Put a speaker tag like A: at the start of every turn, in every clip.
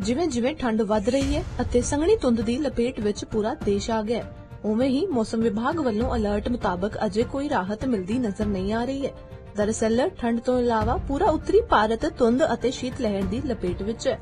A: ਜਿਵੇਂ ਠੰਡ ਵੱਧ ਰਹੀ ਹੈ ਅਤੇ ਸੰਘਣੀ ਧੁੰਦ ਦੀ ਲਪੇਟ ਵਿੱਚ ਪੂਰਾ ਦੇਸ਼ ਆ ਗਿਆ ਉਵੇਂ ਹੀ ਮੌਸਮ ਵਿਭਾਗ ਵੱਲੋਂ ਅਲਰਟ ਮੁਤਾਬਕ ਅਜੇ ਕੋਈ ਰਾਹਤ ਮਿਲਦੀ ਨਜ਼ਰ ਨਹੀਂ ਆ ਰਹੀ ਹੈ। ਦਰਅਸਲ, ਠੰਡ ਤੋਂ ਇਲਾਵਾ ਪੂਰਾ ਉੱਤਰੀ ਭਾਰਤ ਧੁੰਦ ਅਤੇ ਸ਼ੀਤ ਲਹਿਰ ਦੀ ਲਪੇਟ ਵਿੱਚ ਹੈ।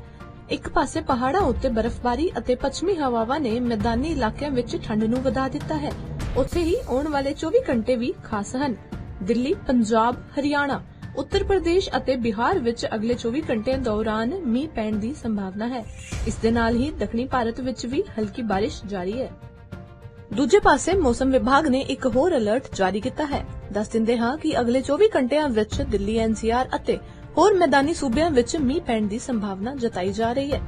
A: ਇੱਕ ਪਾਸੇ ਪਹਾੜਾਂ ਉੱਤੇ ਬਰਫ਼ਬਾਰੀ ਅਤੇ ਪੱਛਮੀ ਹਵਾਵਾਂ ਨੇ ਮੈਦਾਨੀ ਇਲਾਕਿਆਂ ਵਿੱਚ ਠੰਡ ਨੂੰ ਵਧਾ ਦਿੱਤਾ ਹੈ। ਉੱਥੇ ਹੀ ਆਉਣ ਵਾਲੇ 24 ਘੰਟੇ ਵੀ ਖਾਸ ਹਨ। ਦਿੱਲੀ, ਪੰਜਾਬ, ਹਰਿਆਣਾ ਉੱਤਰ ਪ੍ਰਦੇਸ਼ ਅਤੇ ਬਿਹਾਰ ਵਿੱਚ ਅਗਲੇ 24 ਘੰਟਿਆਂ ਦੌਰਾਨ ਮੀਂਹ ਪੈਣ ਦੀ ਸੰਭਾਵਨਾ ਹੈ। ਇਸ ਦੇ ਨਾਲ ਹੀ ਦੱਖਣੀ ਭਾਰਤ ਵਿੱਚ ਵੀ ਹਲਕੀ ਬਾਰਿਸ਼ ਜਾਰੀ ਹੈ। ਦੂਜੇ ਪਾਸੇ ਮੌਸਮ ਵਿਭਾਗ ਨੇ ਇੱਕ ਹੋਰ ਅਲਰਟ ਜਾਰੀ ਕੀਤਾ ਹੈ। ਦੱਸ ਦਿੰਦੇ ਹਾਂ ਕਿ ਅਗਲੇ 24 ਘੰਟਿਆਂ ਵਿੱਚ ਦਿੱਲੀ ਐਨਸੀਆਰ ਅਤੇ ਹੋਰ ਮੈਦਾਨੀ ਸੂਬਿਆਂ ਵਿੱਚ ਮੀਂਹ ਪੈਣ ਦੀ ਸੰਭਾਵਨਾ ਜਤਾਈ ਜਾ ਰਹੀ ਹੈ।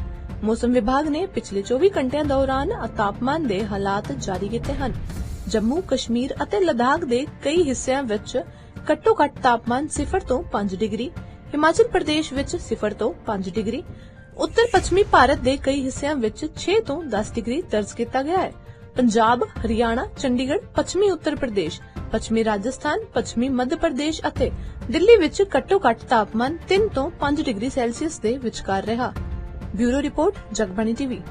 A: ਮੌਸਮ ਵਿਭਾਗ ਨੇ ਪਿਛਲੇ 24 ਘੰਟਿਆਂ ਦੌਰਾਨ ਤਾਪਮਾਨ ਦੇ ਹਾਲਾਤ ਜਾਰੀ ਕੀਤੇ ਹਨ। ਜੰਮੂ, ਕਸ਼ਮੀਰ ਅਤੇ ਲਦਾਖ ਦੇ ਕਈ ਹਿੱਸਿਆਂ ਵਿੱਚ ਘੱਟੋ-ਘੱਟ ਤਾਪਮਾਨ 0 ਤੋਂ 5 ਡਿਗਰੀ, ਹਿਮਾਚਲ ਪ੍ਰਦੇਸ਼ ਵਿੱਚ 0 ਤੋਂ 5 ਡਿਗਰੀ, ਉੱਤਰ ਪੱਛਮੀ ਭਾਰਤ ਦੇ ਕਈ ਹਿੱਸਿਆਂ ਵਿੱਚ 6 ਤੋਂ 10 ਡਿਗਰੀ ਦਰਜ ਕੀਤਾ ਗਿਆ ਹੈ। ਪੰਜਾਬ, ਹਰਿਆਣਾ, ਚੰਡੀਗੜ੍ਹ, ਪੱਛਮੀ ਉੱਤਰ ਪ੍ਰਦੇਸ਼, ਪੱਛਮੀ ਰਾਜਸਥਾਨ, ਪੱਛਮੀ ਮੱਧ ਪ੍ਰਦੇਸ਼ ਅਤੇ ਦਿੱਲੀ ਵਿੱਚ ਘੱਟੋ-ਘੱਟ ਤਾਪਮਾਨ 3 ਤੋਂ 5 ਡਿਗਰੀ ਸੈਲਸੀਅਸ ਦੇ ਵਿਚਕਾਰ ਰਿਹਾ। Bureau report, Jagbani TV.